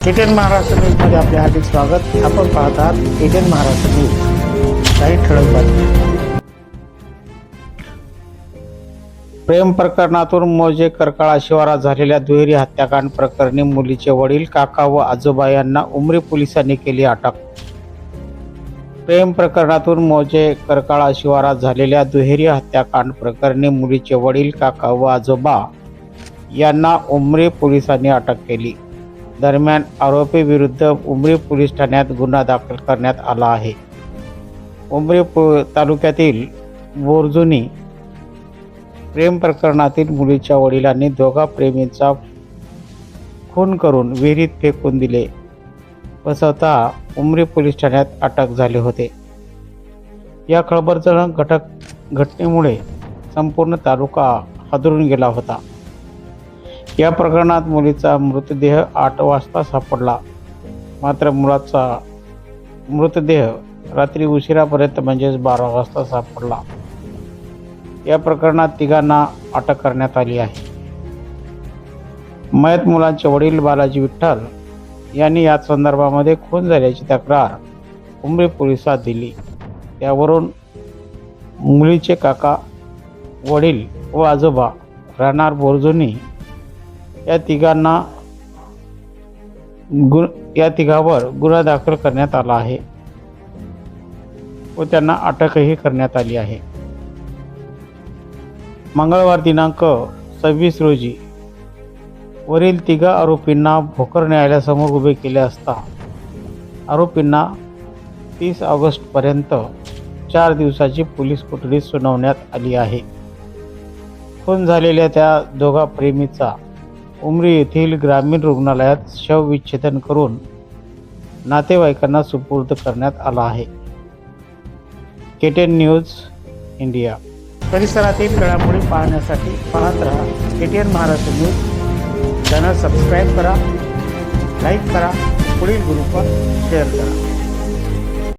ATN Maharashtra न्यूजमध्ये आपले हार्दिक स्वागत. आपण पाहत आहात एटीएन महाराष्ट्र न्यूज. काही ठळक बातम्या. प्रेम प्रकरणातून मोजे करकाळा शिवारात झालेल्या दुहेरी हत्याकांड प्रकरणी मुलीचे वडील काका व आजोबा यांना उमरी पोलिसांनी केली अटक. प्रेम प्रकरणातून मोजे करकाळा शिवारात झालेल्या दुहेरी हत्याकांड प्रकरणी मुलीचे वडील काका व आजोबा यांना उमरी पोलिसांनी अटक केली. दरम्यान आरोपी विरुद्ध उमरी पोलीस ठाण्यात गुन्हा दाखल करण्यात आला आहे. उमरी तालुक्यातील बोरजुनी प्रेम प्रकरणातील मुलीच्या वडिलांनी दोघा प्रेमींचा खून करून विहिरीत फेकून दिले. व स्वतः उमरी पोलीस ठाण्यात अटक झाले होते. या खळबळजनक घटक घटनेमुळे संपूर्ण तालुका हादरून गेला होता. या प्रकरणात मुलीचा मृतदेह आठ वाजता सापडला. मात्र मुलाचा मृतदेह रात्री उशिरापर्यंत म्हणजेच बारा वाजता सापडला. या प्रकरणात तिघांना अटक करण्यात आली आहे. मयत मुलांचे वडील बालाजी विठ्ठल यांनी या संदर्भामध्ये खून झाल्याची तक्रार उमरी पोलिसात दिली. त्यावरून मुलीचे काका वडील व आजोबा राहणार बोरजुनी या तिघांना गु या तिघावर गुन्हा दाखल करण्यात आला आहे व त्यांना अटकही करण्यात आली आहे. मंगळवार दिनांक सव्वीस रोजी वरील तिघा आरोपींना भोकर न्यायालयासमोर उभे केले असता आरोपींना तीस ऑगस्टपर्यंत चार दिवसाची पोलीस कोठडी सुनावण्यात आली आहे. खून झालेल्या त्या दोघा प्रेमीचा उमरी येथील ग्रामीण रुग्णालयात शवविच्छेदन करून नातेवाईकांना सुपूर्द करण्यात आला आहे. KTN news India. परिसरातील घडामोडी पाहण्यासाठी पाहत राहा. KTN Maharashtra news. Channel subscribe करा लाईक करा पुढील ग्रुपवर शेअर करा.